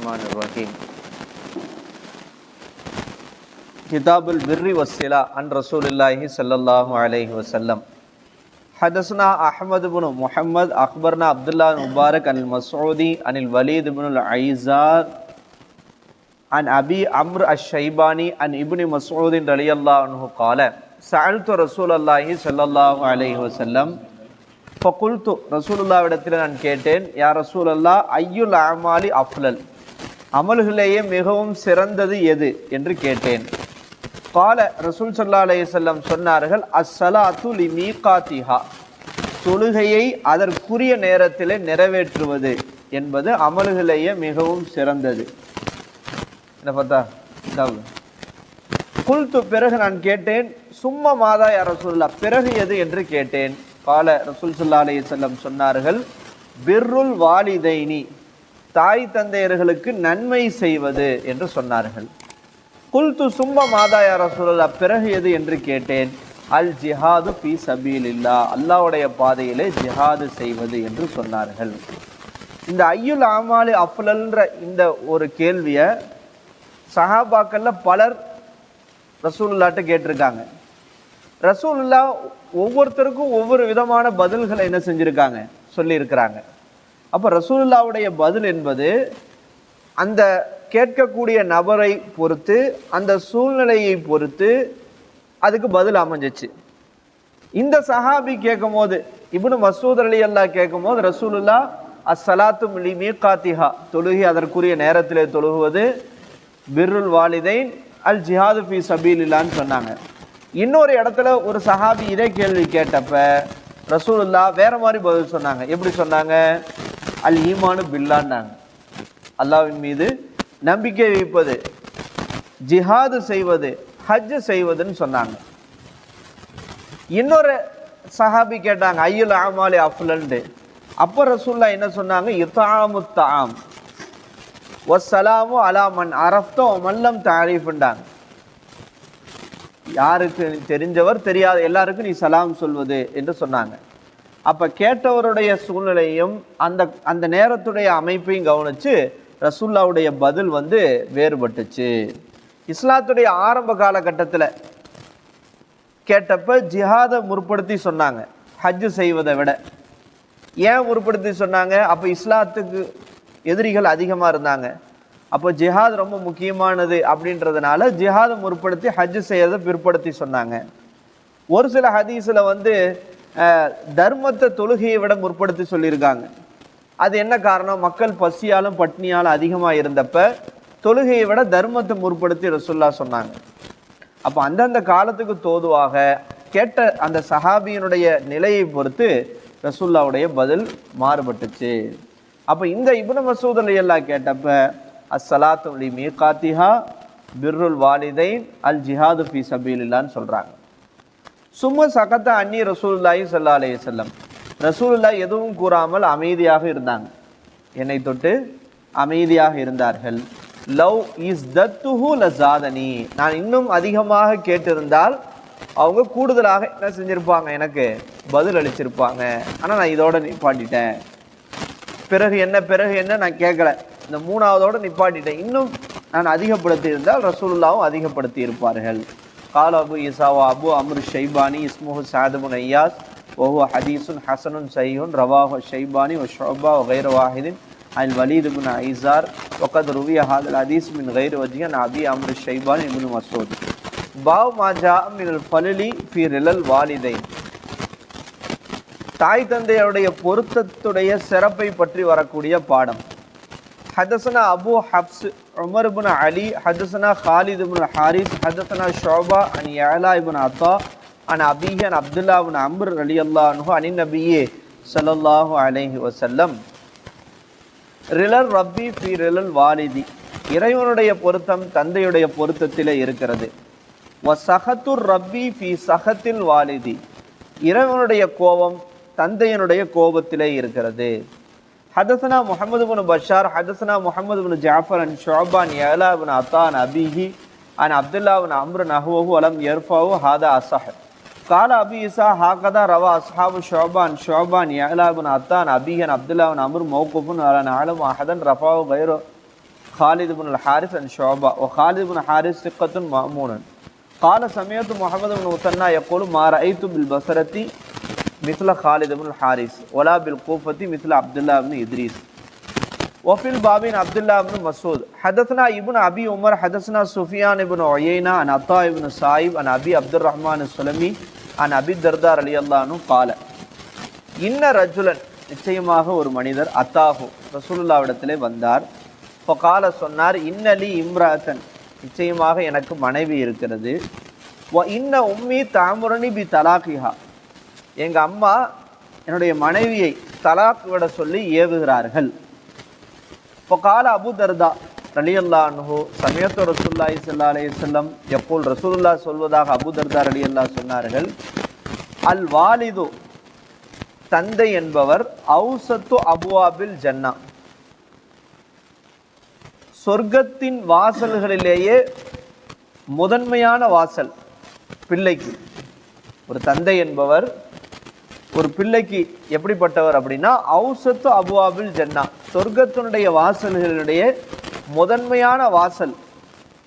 الرحمن الرحيم كتاب البر والصلة عن رسول الله صلى الله عليه وسلم حدثنا أحمد بن محمد أخبرنا عبد الله بن مبارك عن المسعودي عن الوليد بن العيزار عن أبي عمرو الشيباني عن ابن مسعود رضي الله عنه قال سألت رسول الله صلى الله عليه وسلم ஃபகுல்து ரசூலுல்லாவிடத்தில் நான் கேட்டேன் யா ரசூலல்லா ஐயுல் அமாலி அஃப்லல் அமல்களிலேயே மிகவும் சிறந்தது எது என்று கேட்டேன். கால ரசூல் சல்லா அலையம் சொன்னார்கள் அஸ்ஸலா துலி மீகாத்திஹா தொழுகையை அதற்குரிய நேரத்திலே நிறைவேற்றுவது என்பது அமல்களிலேயே மிகவும் சிறந்தது. என்ன பார்த்தா? தவ் குல்து பிறகு நான் கேட்டேன் சும்மா மாதா அரசுல்லா ரசூல்லா பிறகு எது? என்று கேட்டேன். கால ரசூல் சல்லா அலைஹி செல்லம் சொன்னார்கள் பிர்ருல் வாலிதைனி. தாய் தந்தையர்களுக்கு நன்மை செய்வது என்று சொன்னார்கள். குல்து சும்மா மாதா யா ரசூல்லா பிறகு எது என்று கேட்டேன். அல் ஜிஹாது பி சபீல் இல்லா அல்லாவுடைய பாதையிலே ஜிஹாது செய்வது என்று சொன்னார்கள். இந்த ஐயுல் ஆமாலி அஃப்லல்ன்ற இந்த ஒரு கேள்வியை சஹாபாக்கள்ல பலர் ரசூல்லாட்ட கேட்டிருக்காங்க. ரசூல்லா ஒவ்வொருத்தருக்கும் ஒவ்வொரு விதமான பதில்களை என்ன செஞ்சுருக்காங்க? சொல்லியிருக்கிறாங்க. அப்போ ரசூலுல்லாவுடைய பதில் என்பது அந்த கேட்கக்கூடிய நபரை பொறுத்து அந்த சூழ்நிலையை பொறுத்து அதுக்கு பதில் அமைஞ்சிச்சு. இந்த சஹாபி கேட்கும் போது இப்னு மசூத் அலி அல்லா கேட்கும் போது ரசூலுல்லா அஸ்ஸலாத்து மிலி மீகாத்திஹா தொழுகி அதற்குரிய நேரத்திலே தொழுகுவது பிர்ருல் வாலிதைன் அல் ஜிஹாது ஃபி சபீலில்லான்னு சொன்னாங்க. இன்னொரு இடத்துல ஒரு சஹாபி இதே கேள்வி கேட்டப்ப ரசூலுல்லா வேற மாதிரி பதில் சொன்னாங்க. எப்படி சொன்னாங்க? அல் ஈமானு பில்லான்னாங்க. அல்லாவின் மீது நம்பிக்கை வைப்பது ஜிஹாது செய்வது ஹஜ் செய்வதுன்னு சொன்னாங்க. இன்னொரு சஹாபி கேட்டாங்க ஐயுல் ஆமாலி அஃப்லண்டு அப்போ ரசூல்லா என்ன சொன்னாங்க? இத்தாமு தாம். ஒசலாமு அலாமன் அரஃப்தோ மல்லம் தாரிஃப்ண்டாங்க யாருக்கு தெரிஞ்சவர் தெரியாத எல்லாருக்கும் நீ சலாம் சொல்வது என்று சொன்னாங்க. அப்போ கேட்டவருடைய சூழ்நிலையும் அந்த அந்த நேரத்துடைய அமைப்பையும் கவனிச்சு ரசூல்லாவுடைய பதில் வந்து வேறுபட்டுச்சு. இஸ்லாத்துடைய ஆரம்ப காலகட்டத்தில் கேட்டப்ப ஜிஹாதை முற்படுத்தி சொன்னாங்க ஹஜ்ஜு செய்வதை விட. ஏன் முற்படுத்தி சொன்னாங்க? அப்போ இஸ்லாத்துக்கு எதிரிகள் அதிகமாக இருந்தாங்க. அப்போ ஜிஹாத் ரொம்ப முக்கியமானது அப்படின்றதுனால ஜிஹாதை முற்படுத்தி ஹஜ்ஜு செய்யறதை பிற்படுத்தி சொன்னாங்க. ஒரு சில ஹதீஸில் வந்து தர்மத்தை தொழுகையை விட முற்படுத்தி சொல்லியிருக்காங்க. அது என்ன காரணம்? மக்கள் பசியாலும் பட்னியாலும் அதிகமாக இருந்தப்ப தொழுகையை விட தர்மத்தை முற்படுத்தி ரசுல்லா சொன்னாங்க. அப்போ அந்தந்த காலத்துக்கு தோதுவாக கேட்ட அந்த சஹாபியினுடைய நிலையை பொறுத்து ரசுல்லாவுடைய பதில் மாறுபட்டுச்சு. அப்போ இந்த இப்னு மசூத் எல்லாம் கேட்டப்ப அஸ்ஸலாத்து மீ காத்திஹா பிர்ருல் வாலிதைன் அல் ஜிஹாது ஃபி சபீலில்லான்னு சொல்கிறாங்க சும்மா சகத்த அன்னி ரசூல்லாயும் ஸல்லல்லாஹு அலைய செல்லம் ரசூல்லா எதுவும் கூறாமல் அமைதியாக இருந்தாங்க. என்னை தொட்டு அமைதியாக இருந்தார்கள். லவ் இஸ் தத்துஹு லசாதனி. நான் இன்னும் அதிகமாக கேட்டிருந்தால் அவங்க கூடுதலாக என்ன செஞ்சுருப்பாங்க? எனக்கு பதில் அளிச்சிருப்பாங்க. ஆனால் நான் இதோட நிப்பாட்டிட்டேன். பிறகு என்ன பிறகு என்ன நான் கேட்கல. இந்த மூணாவதோட நிப்பாட்டிட்டேன். இன்னும் நான் அதிகப்படுத்தி இருந்தால் ரசூலுல்லாவும் அதிகப்படுத்தி இருப்பார்கள் கால அபு இசாவா அபு அம்ரு ஷைபானி இஸ்முஹு சாதுபுன் ஐயாஸ் وهو حديث حسن صحيح رواه الشيباني وشعبة وغير واحد عن الوليد بن عيزار وقد روي هذا الحديث من غير وجه عن أبي عمرو الشيباني بن مسعود باب ما جاء من الفلل في رلال الوالدين தாய் தந்தையுடைய பொருத்தத்துடைய சிறப்பை பற்றி வரக்கூடிய பாடம் ஹதசனா Abu Hafs Umar bin Ali ஹதசனா Khalid bin Harith ஹதசனா ஷோபா அன் ஏலா இபின் அத்தா அன் அபிஹி அன் அப்துல்லா பின் அம்ர் அலி அல்லாஹு அனி நபியே சல்லாஹூ அலஹி வசல்லம் ரிலல் ரப்பி பி ரிலல் வாலிதி. இறைவனுடைய பொருத்தம் தந்தையுடைய பொருத்தத்தில் இருக்கிறது. வ சஹத்துர் ரப்பி பி சகத்தில் வாலிதி. இறைவனுடைய கோபம் தந்தையனுடைய கோபத்திலே இருக்கிறது. حدثنا محمد بن بشار حدثنا محمد بن جعفر عن شعبة عن يعلى بن عطاء عن أبيه عن عبد الله بن عمرو نحوه ولم يرفعه هذا أصح قال أبي إسحاق هكذا روى أصحاب شعبة عن شعبة عن يعلى بن عطاء عن أبيه عن عبد الله بن عمرو موقوف ولا نعلم أحدا رفعه غيره خالد بن الحارث عن شعبة وخالد بن الحارث ثقة مأمون قال سمعت محمد بن مثنى يقول ما رأيت بالبصرة مثل خالد بن الحارث ولا بالكوفة مثل عبد الله بن إدريس وفي الباب عن عبد الله بن مسعود حدثنا ابن ابي عمر حدثنا سفيان بن عيينة عن عطاء بن صائب عن ابي عبد الرحمن السلمي عن ابي الدرداء رضي الله عنه قال இன்ன ரஜுலன் நிச்சயமாக ஒரு மனிதர் அத்தாஹு ரசூலுல்லாவிடத்திலே வந்தார் இப்போ கால சொன்னார் இன்னலி இம்ராத்தன் நிச்சயமாக எனக்கு மனைவி இருக்கிறது வ இன்ன உம்மி தாமுரணி பி தலாக்கிஹா எங்கள் அம்மா என்னுடைய மனைவியை தலாக் விட சொல்லி ஏவுகிறார்கள். இப்போ கால அபு தர்தா ரலியல்லா அன்ஹு சமயத்து ரசூல்லாய் சல்லா அலே செல்லம் எப்போல் ரசூல்லா சொல்வதாக அபு தர்தா ரலியல்லா சொன்னார்கள் அல் வாலிது தந்தை என்பவர் அவுசத்து அபுவாபில் ஜன்னா. சொர்க்கத்தின் வாசல்களிலேயே முதன்மையான வாசல் பிள்ளைக்கு. ஒரு தந்தை என்பவர் ஒரு பிள்ளைக்கு எப்படிப்பட்டவர் அப்படின்னா அவுசத்து அபுவாபில் ஜன்னா. சொர்க்கத்தினுடைய வாசல்களுடைய முதன்மையான வாசல்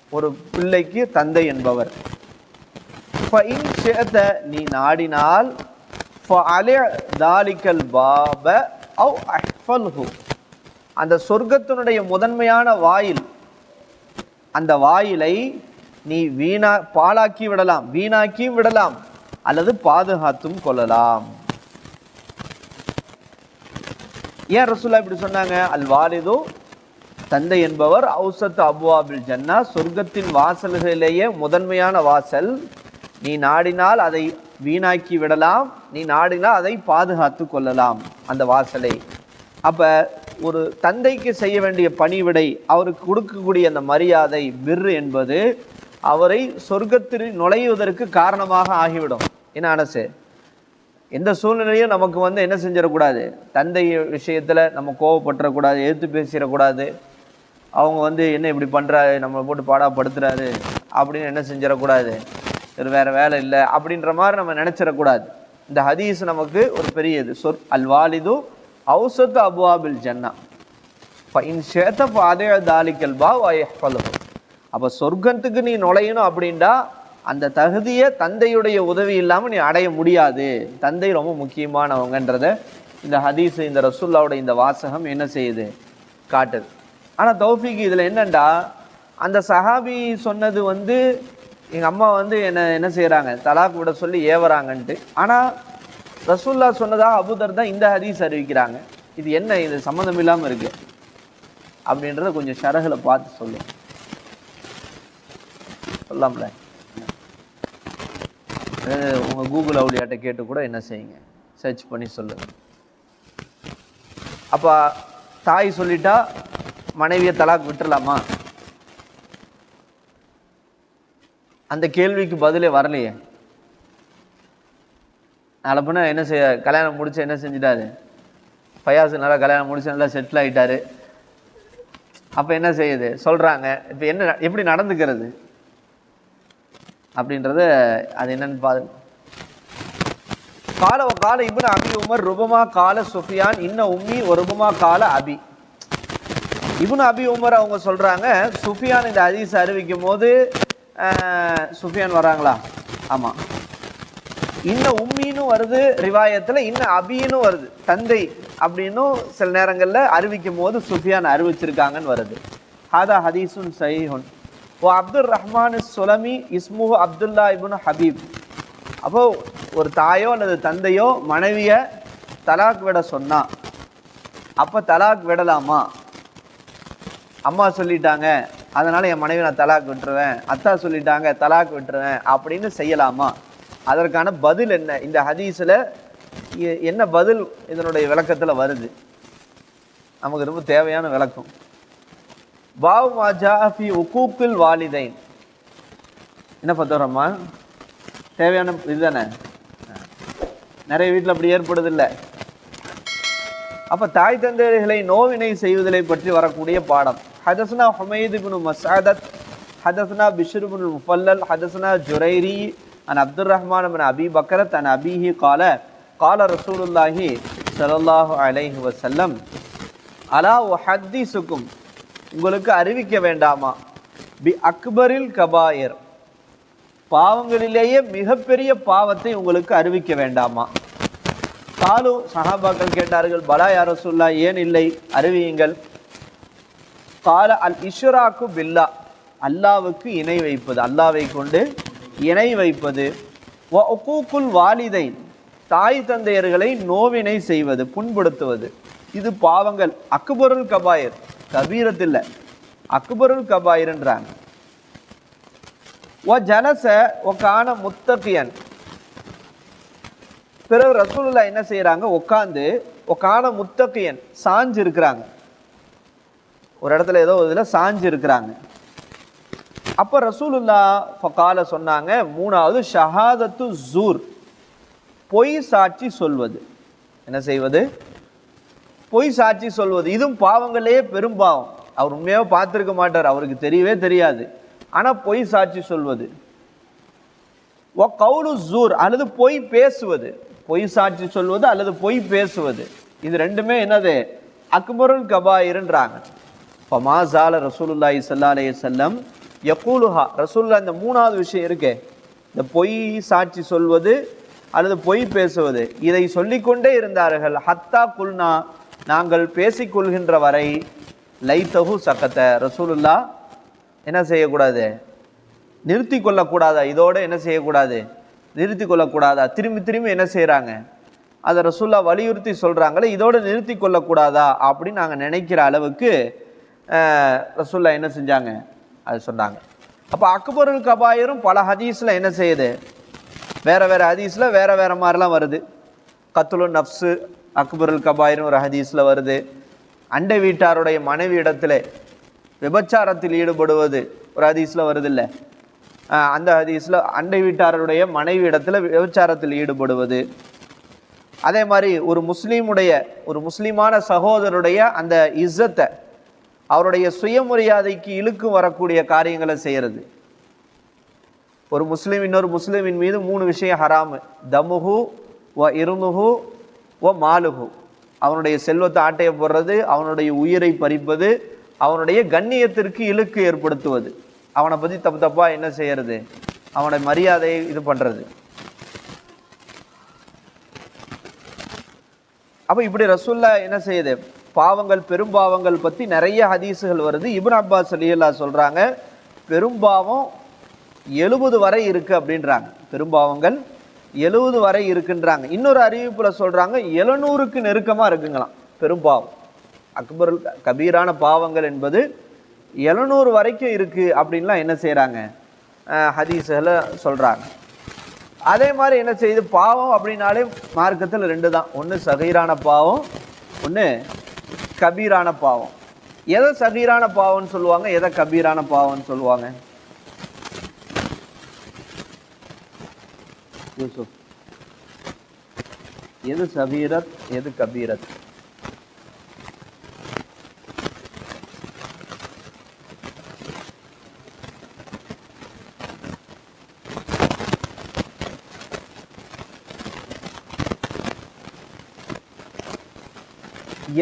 ஒரு பிள்ளைக்கு தந்தை என்பவர். நீ நாடினால் தாலிக்கல் பாப அவ் அஹ்ஃபல்ஹு. அந்த சொர்க்கத்தினுடைய முதன்மையான வாயில் அந்த வாயிலை நீ வீணா பாழாக்கி விடலாம் வீணாக்கியும் விடலாம் அல்லது பாதுகாத்தும் கொள்ளலாம். ஏன் ரசூல்லா இப்படி சொன்னாங்க? அல் வாலிதோ தந்தை என்பவர் ஔசத் அபுவாபில் ஜன்னா சொர்க்கத்தின் வாசல்களிலேயே முதன்மையான வாசல். நீ நாடினால் அதை வீணாக்கி விடலாம். நீ நாடினால் அதை பாதுகாத்து கொள்ளலாம் அந்த வாசலை. அப்போ ஒரு தந்தைக்கு செய்ய வேண்டிய பணிவிடை அவருக்கு கொடுக்கக்கூடிய அந்த மரியாதை பிர் என்பது அவரை சொர்க்கத்தில் நுழைவதற்கு காரணமாக ஆகிவிடும். என்ன அனசு? எந்த சூழ்நிலையும் நமக்கு வந்து என்ன செஞ்சிடக்கூடாது? தந்தை விஷயத்தில் நம்ம கோவப்பட்டுறக்கூடாது எழுத்து பேசிடக்கூடாது. அவங்க வந்து என்ன இப்படி பண்ணுறாரு நம்மளை போட்டு பாடாப்படுத்துறாரு அப்படின்னு என்ன செஞ்சிடக்கூடாது? ஒரு வேறு வேலை இல்லை அப்படின்ற மாதிரி நம்ம நினச்சிடக்கூடாது. இந்த ஹதீஸ் நமக்கு ஒரு பெரிய இது சொற் அல்வாலிது வாலிது அபுவாபில் ஜன்னா. இன் ஷேத்த அதே தாலிக்கல் பா வயஃபலு அப்போ சொர்க்கத்துக்கு நீ நுழையணும் அப்படின்டா அந்த தகுதியை தந்தையுடைய உதவி இல்லாமல் நீ அடைய முடியாது. தந்தை ரொம்ப முக்கியமானவங்கன்றத இந்த ஹதீஸ் இந்த ரசுல்லாவோட இந்த வாசகம் என்ன செய்யுது? காட்டுது. ஆனால் தௌஃபிக் இதில் என்னண்டா? அந்த சஹாபி சொன்னது வந்து எங்கள் அம்மா வந்து என்ன என்ன செய்கிறாங்க தலாக் விட சொல்லி ஏவறாங்கன்ட்டு. ஆனால் ரசூல்லா சொன்னதாக அபுதர் தான் இந்த ஹதீஸ் அறிவிக்கிறாங்க. இது என்ன? இது சம்மந்தம் இல்லாமல் இருக்குது அப்படின்றத கொஞ்சம் ஷரகில் பார்த்து சொல்லு. சொல்லாம்ல உங்கள் கூகுள் அவுளியாட்ட கேட்டு கூட என்ன செய்யுங்க? சர்ச் பண்ணி சொல்லுங்க. அப்போ தாய் சொல்லிட்டா மனைவியை தலாக் விட்டுறலாமா? அந்த கேள்விக்கு பதிலே வரலையே. நாளை என்ன செய்ய கல்யாணம் முடிச்சு என்ன செஞ்சிட்டாரு? ஃபயாஸ் நல்லா கல்யாணம் முடிச்சு நல்லா செட்டில் ஆகிட்டாரு அப்போ என்ன செய்யுது? சொல்கிறாங்க இப்போ என்ன எப்படி நடந்துக்கிறது? அப்படின்றத அது என்னன்னு பாருங்க கால கால இப்னு அபி உமர் ருபமா கால சுஃபியான் இன்ன உம்மி ஒரு ருபமா கால அபி. இப்னு அபி உமர் அவங்க சொல்றாங்க சுஃபியான் இந்த ஹதீஸ் அறிவிக்கும் போது சுஃபியான் வராங்களா ஆமா. இன்ன உம்மின்னு வருது ரிவாயத்தில் இன்ன அபின்னு வருது தந்தை அப்படின்னும் சில நேரங்களில் அறிவிக்கும் போது சுஃபியான் அறிவிச்சிருக்காங்கன்னு வருது. ஹாதா ஹதீசுன் சைஹுன் ஓ அப்துல் ரஹ்மான் சுலமி இஸ்முஹ் அப்துல்லா இபுன் ஹபீப். அப்போ ஒரு தாயோ அல்லது தந்தையோ மனைவியை தலாக் விட சொன்னா அப்போ தலாக் விடலாமா? அம்மா சொல்லிட்டாங்க அதனால் என் மனைவி நான் தலாக் விட்டுருவேன். அத்தா சொல்லிட்டாங்க தலாக் விட்டுருவேன் அப்படின்னு செய்யலாமா? அதற்கான பதில் என்ன? இந்த ஹதீஸில் எ- என்ன பதில் இதனுடைய விளக்கத்தில் வருது? நமக்கு ரொம்ப தேவையான விளக்கம். பாவ் வாஜாஃபி உக்கூக்கில் வாலிதைன். என்ன பார்த்தோம்மா தேவையான இதுதானே நிறைய வீட்டில் அப்படி ஏற்படுதில்லை. அப்போ தாய் தந்தையர்களை நோவினை செய்வதை பற்றி வரக்கூடிய பாடம். ஹதஸ்னா ஹமீது குனு மசாதத் ஹதஸ்னா பிஷ்ரு இப்னு முஃபல்லல் ஹதஸ்னா ஜுரைரி அன் அப்துல் ரஹ்மான் இப்னு அபி பக்ரத் அன் அபிஹி கால கால ரசூலுல்லாஹி சலல்லாஹு அலைஹி வசல்லம் அலா உஹத்திசுக்கும் உங்களுக்கு அறிவிக்க வேண்டாமா? பி அக்பரில் கபாயர். பாவங்களிலேயே மிகப்பெரிய பாவத்தை உங்களுக்கு அறிவிக்க வேண்டாமா? காலு சஹாபாக்கள் கேட்டார்கள் பலா யார சொல்லா ஏன் இல்லை? அறிவியுங்கள். கால அல் இஷ்ராக்கு பில்லா அல்லாவுக்கு இணை வைப்பது அல்லாவை கொண்டு இணை வைப்பது. ஒக்கூக்குள் வாலிதை தாய் தந்தையர்களை நோவினை செய்வது புண்படுத்துவது. இது பாவங்கள். அக்பருல் கபாயர். கபீரத்தில் அக்பருல் கபாயிருன்றாங்க. ஓ ஜலச உக்கான முத்தகியன் பிறகு ரசூலுல்லா என்ன செய்யறாங்க உட்காந்து உக்கான முத்தகியன் சாஞ்சு இருக்கிறாங்க ஒரு இடத்துல ஏதோ ஒரு இதில் சாஞ்சு இருக்கிறாங்க அப்போ ரசூலுல்லா ஃபகால சொன்னாங்க மூணாவது ஷஹாதத்து ஜூர் பொய் சாட்சி சொல்வது. என்ன செய்வது? பொய் சாட்சி சொல்வது. இதுவும் பாவங்களே பெரும் பாவம். அவர் உண்மையாக பார்த்துருக்க மாட்டார். அவருக்கு தெரியவே தெரியாது. ஆனால் பொய் சாட்சி சொல்வது. ஒ கவுலு ஜூர் அல்லது பொய் பேசுவது. பொய் சாட்சி சொல்வது அல்லது பொய் பேசுவது. இது ரெண்டுமே என்னது? அக்பருல் கபாயிருன்றாங்க. இப்போ மாசால ரசூலுல்லாஹி ஸல்லல்லாஹு அலைஹி வஸல்லம் யகூலுஹா ரசூலுல்லாஹ் இந்த மூணாவது விஷயம் இருக்கே. இந்த பொய் சாட்சி சொல்வது அல்லது பொய் பேசுவது. இதை சொல்லிக்கொண்டே இருந்தார்கள். ஹத்தா குல்னா நாங்கள் பேசிக்கொள்கின்ற வரை லைத்தகு சக்கத்தை ரசூலுல்லா. என்ன செய்யக்கூடாது? நிறுத்தி கொள்ளக்கூடாதா இதோடு என்ன செய்யக்கூடாது? நிறுத்தி கொள்ளக்கூடாதா திரும்பி திரும்பி என்ன செய்கிறாங்க அதை ரசூல்லா வலியுறுத்தி சொல்கிறாங்களே இதோடு நிறுத்தி கொள்ளக்கூடாதா அப்படின்னு நாங்கள் நினைக்கிற அளவுக்கு ரசூல்லா என்ன செஞ்சாங்க? அது சொன்னாங்க. அப்போ அக்பருல் கபாயரும் பல ஹதீஸில் என்ன செய்யுது? வேறு வேறு ஹதீஸில் வேறு வேறு மாதிரிலாம் வருது. கத்துலு நஃப்ஸு அக்பருல் கபாயிரும் ஒரு ஹதீஸில் வருது. அண்டை வீட்டாருடைய மனைவி இடத்துல விபச்சாரத்தில் ஈடுபடுவது ஒரு ஹதீஸில் வருதில்ல. அந்த ஹதீஸில் அண்டை வீட்டாருடைய மனைவி இடத்துல விபச்சாரத்தில் ஈடுபடுவது. அதே மாதிரி ஒரு முஸ்லீமுடைய ஒரு முஸ்லீமான சகோதரருடைய அந்த இஸ்ஸத்தை அவருடைய சுயமரியாதைக்கு இழுக்கு வரக்கூடிய காரியங்களை செய்கிறது ஒரு முஸ்லீம் இன்னொரு முஸ்லீமின் மீது மூணு விஷயம் ஹராமு. தமுஹு வ இருமுஹு ஓ மாலுகு. அவனுடைய செல்வத்தை ஆட்டைய போடுறது அவனுடைய உயிரை பறிப்பது அவனுடைய கண்ணியத்திற்கு இழுக்கு ஏற்படுத்துவது. அவனை பற்றி தப்பு தப்பாக என்ன செய்யறது? அவனை மரியாதையை இது பண்ணுறது அப்போ இப்படி ரசூல்லா என்ன செய்யுது? பாவங்கள் பெரும்பாவங்கள் பற்றி நிறைய ஹதீஸுகள் வருது. இப்னு அப்பாஸ் அலியல்லா சொல்கிறாங்க பெரும்பாவம் எழுபது வரை இருக்குது அப்படின்றாங்க. பெரும்பாவங்கள் எழுபது வரை இருக்குன்றாங்க. இன்னொரு அறிவிப்பில் சொல்கிறாங்க எழுநூறுக்கு நெருக்கமாக இருக்குங்களாம். பெரும் பாவம். அக்பர் கபீரான பாவங்கள் என்பது எழுநூறு வரைக்கும் இருக்குது அப்படின்லாம் என்ன செய்கிறாங்க ஹதீஸுகளை சொல்கிறாங்க அதே மாதிரி என்ன செய்யுது பாவம் அப்படின்னாலே மார்க்கத்தில் ரெண்டு தான். ஒன்று சகீரான பாவம் ஒன்று கபீரான பாவம். எதை சகீரான பாவம்னு சொல்லுவாங்க எதை கபீரான பாவம்னு சொல்லுவாங்க? யூசுப் எது சபீரத் எது கபீரத்?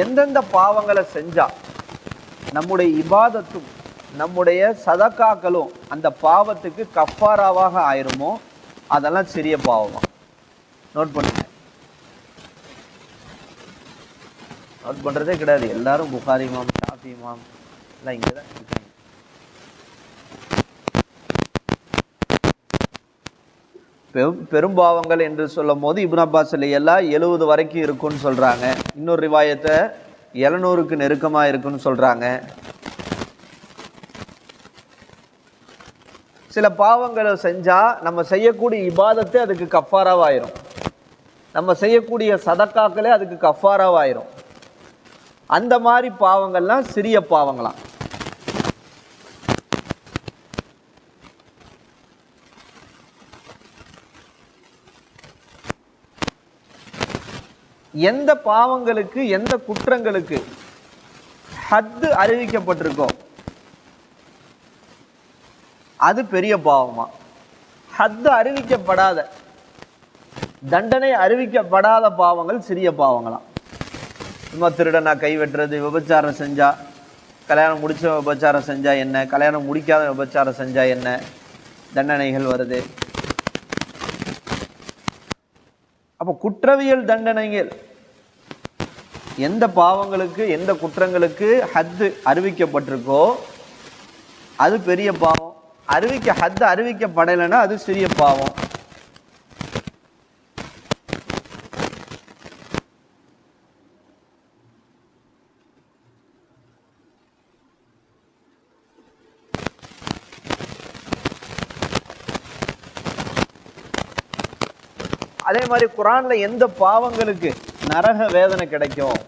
எந்தெந்த பாவங்களை செஞ்சா நம்முடைய இபாதத்தும் நம்முடைய சதக்காக்களும் அந்த பாவத்துக்கு கஃபாராவாக ஆயிருமோ அதெல்லாம் சிறிய பாவமா. நோட் பண்ணுங்க. நோட் பண்றதே கிடையாது. எல்லாரும் புகாரி மாம் ஷாஃபி மாம் எல்லாம் இங்கே தான் இருக்காங்க. பெரும் பெரும்பாவங்கள் என்று சொல்லும் போது இபுன் அப்பாஸ் எல்லாம் எழுபது வரைக்கும் இருக்குன்னு சொல்றாங்க. இன்னொரு ரிவாயத்தை எழுநூறுக்கு நெருக்கமாக இருக்குன்னு சொல்கிறாங்க சில பாவங்களை செஞ்சால் நம்ம செய்யக்கூடிய இபாதத்தை அதுக்கு கஃபாராவாயிரும். நம்ம செய்யக்கூடிய சதக்காக்களே அதுக்கு கஃபாராவாயிரும். அந்த மாதிரி பாவங்கள்லாம் சிறிய பாவங்களாம். எந்த பாவங்களுக்கு எந்த குற்றங்களுக்கு ஹத்து அறிவிக்கப்பட்டிருக்கோம். அது பெரிய பாவமா. ஹத்து அறிவிக்கப்படாத தண்டனை அறிவிக்கப்படாத பாவங்கள் சிறிய பாவங்களாம். சும்மா திருடனா கை வெட்டுறது விபச்சாரம் செஞ்சா கல்யாணம் முடிச்ச விபச்சாரம் செஞ்சா என்ன கல்யாணம் முடிக்காத விபச்சாரம் செஞ்சா என்ன தண்டனைகள் வருது. அப்போ குற்றவியல் தண்டனைகள் எந்த பாவங்களுக்கு எந்த குற்றங்களுக்கு ஹத்து அறிவிக்கப்பட்டிருக்கோ அது பெரிய பாவம். அறிவிக்க ஹத்து அறிவிக்கப்படலைன்னா அது சிறிய பாவம். அதே மாதிரி குரான்ல எந்த பாவங்களுக்கு நரக வேதனை கிடைக்கும்?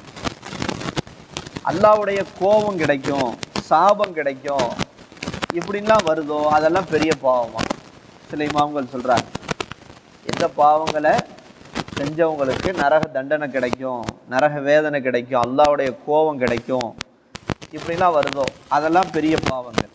அல்லாவுடைய கோபம் கிடைக்கும் சாபம் கிடைக்கும். இப்படிலாம் வருதோ அதெல்லாம் பெரிய பாவமா? சில இமாம்கள் சொல்கிறாங்க எந்த பாவங்களை செஞ்சவங்களுக்கு நரக தண்டனை கிடைக்கும் நரக வேதனை கிடைக்கும் அல்லாவுடைய கோபம் கிடைக்கும். இப்படிலாம் வருதோ? அதெல்லாம் பெரிய பாவங்கள்.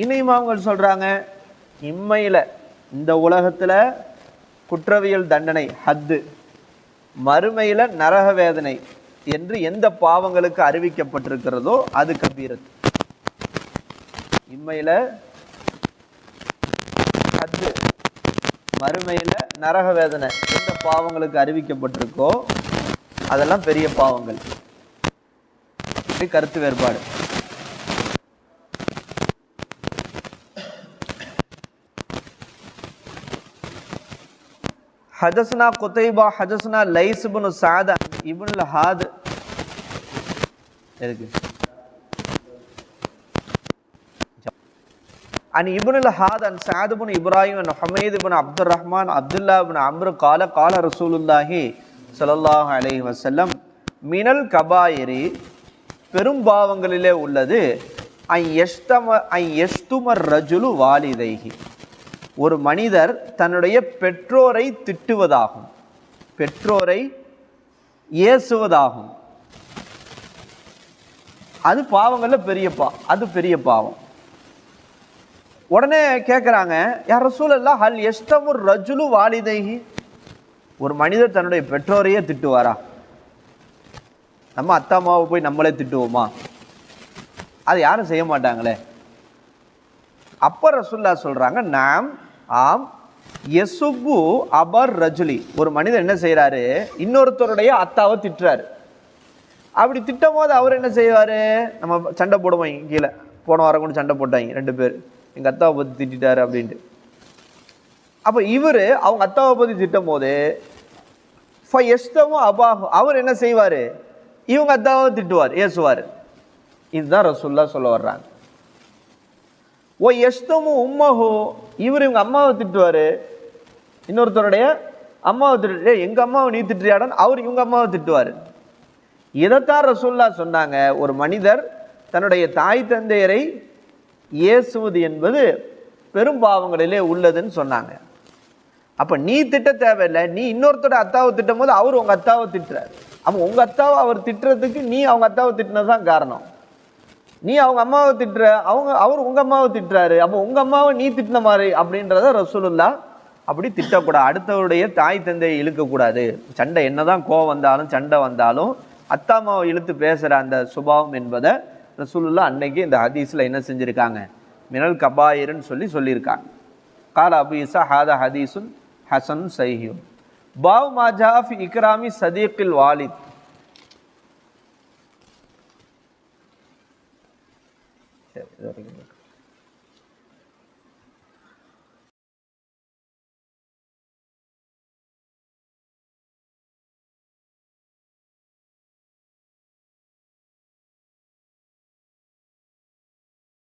இன்னையும் அவங்க சொல்றாங்க இம்மையில இந்த உலகத்துல குற்றவியல் தண்டனை ஹத்து மறுமையில நரக வேதனை என்று எந்த பாவங்களுக்கு அறிவிக்கப்பட்டிருக்கிறதோ அது கபீரத். இம்மையில ஹத்து மறுமையில நரக வேதனை எந்த பாவங்களுக்கு அறிவிக்கப்பட்டிருக்கோ அதெல்லாம் பெரிய பாவங்கள். கருத்து வேறுபாடு. حدثنا قتيبة حدثنا ليس بن سعد ابن الهاد இருக்கு عن ابن الهاد عن سعد بن إبراهيم عن حميد بن عبد الرحمن عبد الله بن عمرو قال قال رسول الله صلى الله عليه وسلم மினல் கபாயிரி பெரும் பாவங்களிலே உள்ளது ஐ எஷ்தம ஐ எஷ்துமர் ரஜுலு வாலிதைஹி ஒரு மனிதர் தன்னுடைய பெற்றோரை திட்டுவதாகும். பெற்றோரை ஏசுவதாகும். அது பாவங்கள்ல பெரிய பா அது பெரிய பாவம். உடனே கேட்குறாங்க யார் ரசூலல்லா ஹல் எஸ்தமுர் ரஜுலு வாலிதைகி ஒரு மனிதர் தன்னுடைய பெற்றோரையே திட்டுவாரா? நம்ம அத்தா அம்மாவை போய் நம்மளே திட்டுவோமா? அது யாரும் செய்ய மாட்டாங்களே. அப்போ ரசுல்லா சொல்கிறாங்க நாம் ஆம் எசுபு அபர் ரஜுலி. ஒரு மனிதர் என்ன செய்கிறாரு இன்னொருத்தருடைய அத்தாவை திட்டுறாரு. அப்படி திட்டும் போது அவர் என்ன செய்வாரு? நம்ம சண்டை போடுவோம் கீழே. போன வாரம் கூட சண்டை போட்டாங்க ரெண்டு பேர். எங்கள் அத்தாவை பற்றி திட்டாரு அப்படின்ட்டு. அப்போ இவர் அவங்க அத்தாவை பற்றி திட்டும் போது எஸ்தமும் அபாகும் அவர் என்ன செய்வார்? இவங்க அத்தாவை திட்டுவார் ஏசுவார். இதுதான் ரசுல்லா சொல்ல வர்றாங்க. ஓ எஸ்தமு உம்மஹோ. இவர் இவங்க அம்மாவை திட்டுவார். இன்னொருத்தருடைய அம்மாவை திட்டு எங்கள் அம்மாவை நீ திட்டுறியாடான்னு அவர் இவங்க அம்மாவை திட்டுவார். இதைத்தான் ரசூல்லா சொன்னாங்க. ஒரு மனிதர் தன்னுடைய தாய் தந்தையரை ஏசுவது என்பது பெரும் பாவங்களிலே உள்ளதுன்னு சொன்னாங்க. அப்போ நீ திட்ட தேவையில்லை. நீ இன்னொருத்தரோட அத்தாவை திட்டும் போது அவர் உங்கள் அத்தாவை திட்டுறாரு. அப்போ உங்கள் அத்தாவை அவர் திட்டுறதுக்கு நீ அவங்க அத்தாவை திட்டினது தான் காரணம். நீ அவங்க அம்மாவை திட்டுற அவங்க அவர் உங்கள் அம்மாவை திட்டுறாரு. அப்போ உங்கள் அம்மாவை நீ திட்டின மாதிரி அப்படின்றத ரசூலுல்லா அப்படி திட்டக்கூடாது. அடுத்தவருடைய தாய் தந்தையை இழுக்கக்கூடாது. சண்டை என்னதான் கோவம் வந்தாலும் சண்டை வந்தாலும் அத்தாமாவை இழுத்து பேசுகிற அந்த சுபாவம் என்பதை ரசூலுல்லா அன்னைக்கு இந்த ஹதீஸில் என்ன செஞ்சுருக்காங்க? மினல் கபாயிருன்னு சொல்லி சொல்லியிருக்காங்க. கால அபு இசா ஹாதா ஹதீசுன் ஹசன் சைஹியும் பாவ் மாஜாஃப் இக்ராமி சதீக்கில் வாலித். சரி இது வரைக்கும் போதும்.